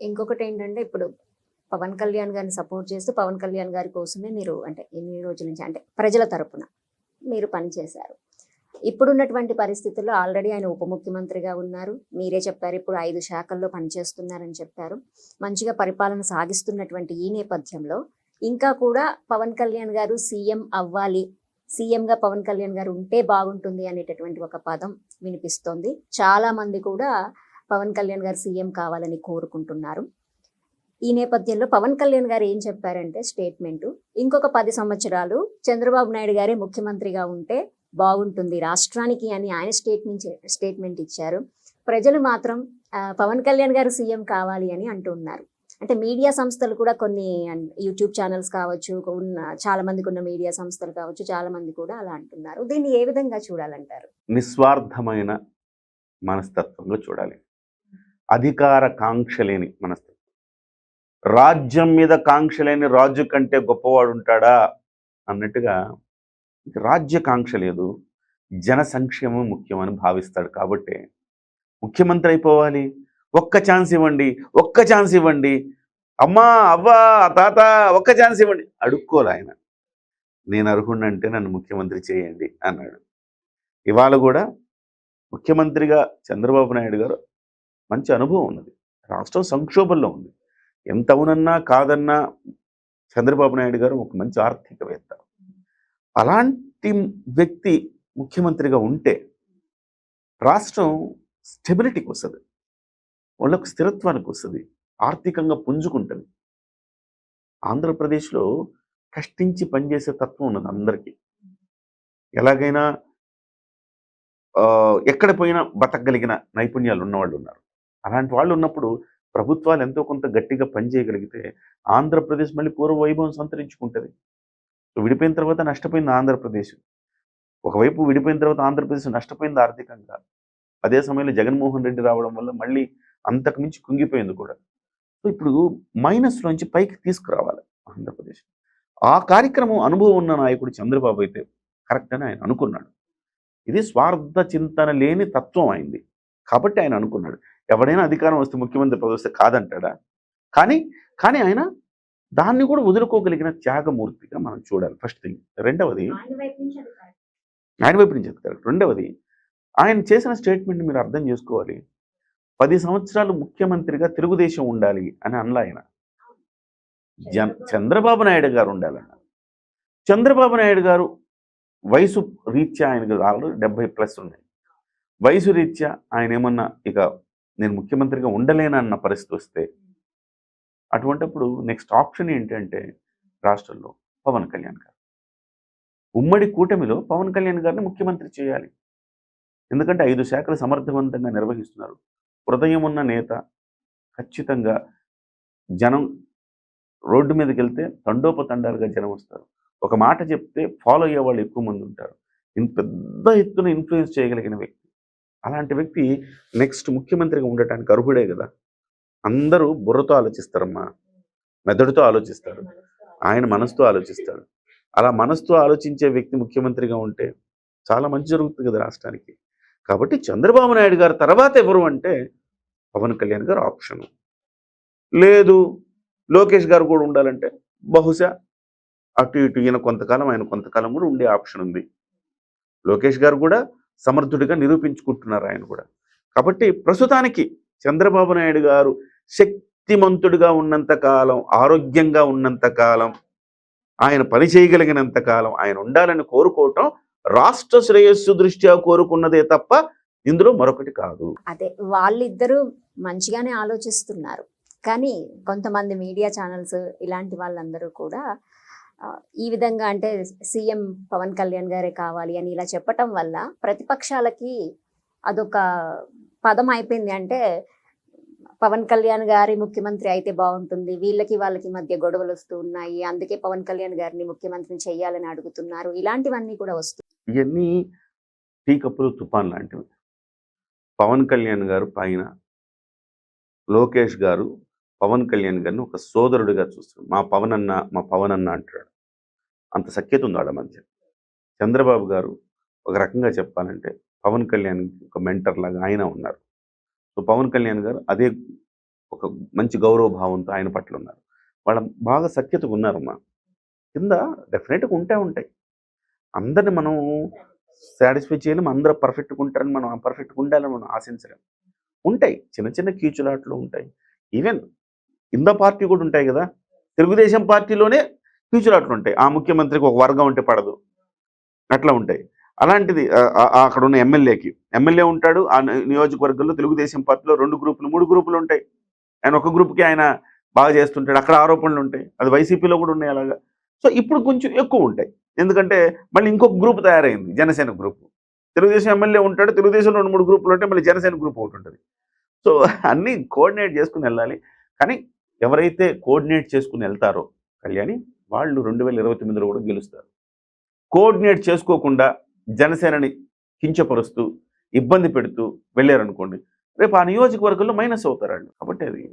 ఇంకొకటి ఏంటంటే ఇప్పుడు పవన్ కళ్యాణ్ గారిని సపోర్ట్ చేస్తూ పవన్ కళ్యాణ్ గారి కోసమే మీరు అంటే ఎన్ని రోజుల నుంచి అంటే ప్రజల తరపున మీరు పనిచేశారు ఇప్పుడున్నటువంటి పరిస్థితుల్లో ఆల్రెడీ ఆయన ఉప ముఖ్యమంత్రిగా ఉన్నారు. మీరే చెప్పారు ఇప్పుడు ఐదు శాఖల్లో పనిచేస్తున్నారని చెప్పారు. మంచిగా పరిపాలన సాగిస్తున్నటువంటి ఈ నేపథ్యంలో ఇంకా కూడా పవన్ కళ్యాణ్ గారు సీఎం అవ్వాలి. సీఎంగా పవన్ కళ్యాణ్ గారు ఉంటే బాగుంటుంది అనేటటువంటి ఒక పదం వినిపిస్తోంది. చాలా మంది కూడా పవన్ కళ్యాణ్ గారు సీఎం కావాలని కోరుకుంటున్నారు. ఈ నేపథ్యంలో పవన్ కళ్యాణ్ గారు ఏం చెప్పారంటే స్టేట్మెంట్. ఇంకొక పది సంవత్సరాలు చంద్రబాబు నాయుడు గారే ముఖ్యమంత్రిగా ఉంటే బాగుంటుంది రాష్ట్రానికి అని ఆయన స్టేట్మెంట్ స్టేట్మెంట్ ఇచ్చారు. ప్రజలు మాత్రం పవన్ కళ్యాణ్ గారు సీఎం కావాలి అని అంటున్నారు అంటే మీడియా సంస్థలు కూడా కొన్ని యూట్యూబ్ ఛానల్స్ కావచ్చు ఉన్న చాలా మందికి ఉన్న మీడియా సంస్థలు కావచ్చు చాలా మంది కూడా అలా అంటున్నారు. దీన్ని ఏ విధంగా చూడాలంటారు? నిస్వార్థమైన మనస్తత్వంలో చూడాలి. అధికార కాంక్ష లేని మనస్తత్వం. రాజ్యం మీద కాంక్ష లేని రాజు కంటే గొప్పవాడు ఉంటాడా? అన్నట్టుగా రాజ్య కాంక్ష లేదు జన సంక్షేమం ముఖ్యమని భావిస్తాడు. కాబట్టి ముఖ్యమంత్రి అయిపోవాలి. ఒక్క ఛాన్స్ ఇవ్వండి ఒక్క ఛాన్స్ ఇవ్వండి. అమ్మా అవ్వా తాత ఒక్క ఛాన్స్ ఇవ్వండి. అడుక్కోలే ఆయన. నేను అర్హుడినంటే నన్ను ముఖ్యమంత్రి చేయండి అన్నాడు. ఇవాళ కూడా ముఖ్యమంత్రిగా చంద్రబాబు నాయుడు గారు మంచి అనుభవం ఉన్నది. రాష్ట్రం సంక్షోభంలో ఉంది. ఎంత అవునన్నా కాదన్నా చంద్రబాబు నాయుడు గారు ఒక మంచి ఆర్థికవేత్త. అలాంటి వ్యక్తి ముఖ్యమంత్రిగా ఉంటే రాష్ట్రం స్టెబిలిటీకి వస్తుంది. వాళ్ళకు స్థిరత్వానికి వస్తుంది. ఆర్థికంగా పుంజుకుంటుంది. ఆంధ్రప్రదేశ్లో కష్టించి పనిచేసే తత్వం ఉన్నది అందరికీ. ఎలాగైనా ఎక్కడ పోయినా బతకగలిగిన నైపుణ్యాలు ఉన్నవాళ్ళు ఉన్నారు అలాంటి వాళ్ళు ఉన్నప్పుడు ప్రభుత్వాలు ఎంతో కొంత గట్టిగా పనిచేయగలిగితే ఆంధ్రప్రదేశ్ మళ్ళీ పూర్వ వైభవం సంతరించుకుంటుంది. విడిపోయిన తర్వాత నష్టపోయింది ఆంధ్రప్రదేశ్. ఒకవైపు విడిపోయిన తర్వాత ఆంధ్రప్రదేశ్ నష్టపోయింది ఆర్థికంగా. అదే సమయంలో జగన్మోహన్ రెడ్డి రావడం వల్ల మళ్ళీ అంతకు మించి కుంగిపోయింది కూడా. సో ఇప్పుడు మైనస్లోంచి పైకి తీసుకురావాలి ఆంధ్రప్రదేశ్. ఆ కార్యక్రమం అనుభవం ఉన్న నాయకుడు చంద్రబాబు అయితే కరెక్ట్ అని ఆయన అనుకున్నాడు. ఇది స్వార్థ చింతన లేని తత్వం అయింది. కాబట్టి ఆయన అనుకున్నాడు. ఎవడైనా అధికారం వస్తే ముఖ్యమంత్రి పదవి వస్తే కాదంటాడా? కానీ కానీ ఆయన దాన్ని కూడా వదులుకోగలిగిన త్యాగమూర్తిగా మనం చూడాలి. ఫస్ట్ థింగ్ రెండవది ఆయన వైపు నుంచి కరెక్ట్ రెండవది ఆయన చేసిన స్టేట్మెంట్ మీరు అర్థం చేసుకోవాలి. పది సంవత్సరాలు ముఖ్యమంత్రిగా తెలుగుదేశం ఉండాలి అని అనలా ఆయన. జన్ చంద్రబాబు నాయుడు గారు ఉండాలన్న. చంద్రబాబు నాయుడు గారు వయసు రీత్యా ఆయనకు ఆల్రెడీ డెబ్బై ప్లస్ ఉన్నాయి. వయసు రీత్యా ఆయన ఏమన్నా ఇక నేను ముఖ్యమంత్రిగా ఉండలేనన్న పరిస్థితి వస్తే అటువంటప్పుడు నెక్స్ట్ ఆప్షన్ ఏంటంటే రాష్ట్రంలో పవన్ కళ్యాణ్ గారు. ఉమ్మడి కూటమిలో పవన్ కళ్యాణ్ గారిని ముఖ్యమంత్రి చేయాలి. ఎందుకంటే ఐదు శాఖలు సమర్థవంతంగా నిర్వహిస్తున్నారు. హృదయం ఉన్న నేత ఖచ్చితంగా జనం రోడ్డు మీదకి వెళ్తే తండోపతండాలుగా జనం వస్తారు. ఒక మాట చెప్తే ఫాలో అయ్యే వాళ్ళు ఎక్కువ మంది ఉంటారు. ఇంత పెద్ద ఎత్తున ఇన్ఫ్లుయెన్స్ చేయగలిగిన వ్యక్తి. అలాంటి వ్యక్తి నెక్స్ట్ ముఖ్యమంత్రిగా ఉండటానికి అర్హుడే కదా? అందరూ బుర్రతో ఆలోచిస్తారమ్మా. మెదడుతో ఆలోచిస్తారు. ఆయన మనసుతో ఆలోచిస్తాడు అలా మనసుతో ఆలోచించే వ్యక్తి ముఖ్యమంత్రిగా ఉంటే చాలా మంచి జరుగుతుంది కదా రాష్ట్రానికి. కాబట్టి చంద్రబాబు నాయుడు గారు తర్వాత ఎవరు అంటే పవన్ కళ్యాణ్ గారు ఆప్షన్. లేదు లోకేష్ గారు కూడా ఉండాలంటే బహుశా అటు ఇటు ఈయన కొంతకాలం ఆయన కొంతకాలం కూడా ఉండే ఆప్షన్ ఉంది. లోకేష్ గారు కూడా సమర్థుడిగా నిరూపించుకుంటున్నారు ఆయన కూడా. కాబట్టి ప్రస్తుతానికి చంద్రబాబు నాయుడు గారు శక్తిమంతుడిగా ఉన్నంత కాలం ఆరోగ్యంగా ఉన్నంత కాలం ఆయన పని చేయగలిగినంత కాలం ఆయన ఉండాలని కోరుకోవటం రాష్ట్ర శ్రేయస్సు దృష్ట్యా కోరుకున్నదే తప్ప ఇందులో మరొకటి కాదు. అదే వాళ్ళిద్దరూ మంచిగానే ఆలోచిస్తున్నారు. కానీ కొంతమంది మీడియా ఛానల్స్ ఇలాంటి వాళ్ళందరూ కూడా ఈ విధంగా అంటే సీఎం పవన్ కళ్యాణ్ గారే కావాలి అని ఇలా చెప్పటం వల్ల ప్రతిపక్షాలకి అదొక పదం అయిపోయింది అంటే పవన్ కళ్యాణ్ గారి ముఖ్యమంత్రి అయితే బాగుంటుంది వీళ్ళకి వాళ్ళకి మధ్య గొడవలు వస్తూ ఉన్నాయి అందుకే పవన్ కళ్యాణ్ గారిని ముఖ్యమంత్రిని చేయాలని అడుగుతున్నారు. ఇలాంటివన్నీ కూడా వస్తుంది ఇవన్నీ టీ కప్పులు తుఫాన్ లాంటివి. పవన్ కళ్యాణ్ గారు పైన లోకేష్ గారు పవన్ కళ్యాణ్ గారిని ఒక సోదరుడిగా చూస్తారు మా పవన్ అన్న మా పవన్ అన్న అంటాడు అంత సఖ్యత ఉంది ఆడ మధ్య. చంద్రబాబు గారు ఒక రకంగా చెప్పాలంటే పవన్ కళ్యాణ్ ఒక మెంటర్ లాగా ఆయన ఉన్నారు. సో పవన్ కళ్యాణ్ గారు అదే ఒక మంచి గౌరవ భావంతో ఆయన పట్ల ఉన్నారు. వాళ్ళ బాగా సఖ్యతగా ఉన్నారమ్మా. కింద డెఫినెట్గా ఉంటే ఉంటాయి. అందరిని మనం సాటిస్ఫై చేయలేం అందరూ పర్ఫెక్ట్గా ఉంటారని మనం పర్ఫెక్ట్గా ఉండాలని మనం ఆశించలేం. ఉంటాయి. చిన్న చిన్న కీచులాట్లు ఉంటాయి. ఈవెన్ ఇంద పార్టీ కూడా ఉంటాయి కదా! తెలుగుదేశం పార్టీలోనే కీచులాట్లు ఉంటాయి ఆ ముఖ్యమంత్రికి ఒక వర్గం ఉంటే పడదు. అట్లా ఉంటాయి. అలాంటిది అక్కడ ఉన్న ఎమ్మెల్యేకి. ఎమ్మెల్యే ఉంటాడు ఆ నియోజకవర్గంలో తెలుగుదేశం పార్టీలో రెండు గ్రూపులు మూడు గ్రూపులు ఉంటాయి ఆయన ఒక గ్రూప్కి ఆయన బాగా చేస్తుంటాడు. అక్కడ ఆరోపణలు ఉంటాయి అది వైసీపీలో కూడా ఉన్నాయి అలాగా. సో ఇప్పుడు కొంచెం ఎక్కువ ఉంటాయి. ఎందుకంటే మళ్ళీ ఇంకొక గ్రూప్ తయారైంది జనసేన గ్రూప్. తెలుగుదేశం ఎమ్మెల్యే ఉంటాడు తెలుగుదేశం రెండు మూడు గ్రూపులు ఉంటాయి మళ్ళీ జనసేన గ్రూప్ ఒకటి ఉంటుంది. సో అన్నీ కోఆర్డినేట్ చేసుకుని వెళ్ళాలి. కానీ ఎవరైతే కోఆర్డినేట్ చేసుకుని వెళ్తారో కళ్యాణి వాళ్ళు రెండు వేల ఇరవై తొమ్మిదిలో కూడా గెలుస్తారు. కోఆర్డినేట్ చేసుకోకుండా జనసేనని కించపరుస్తూ ఇబ్బంది పెడుతూ వెళ్ళారనుకోండి రేపు ఆ నియోజకవర్గంలో మైనస్ అవుతారు వాళ్ళు. కాబట్టి అది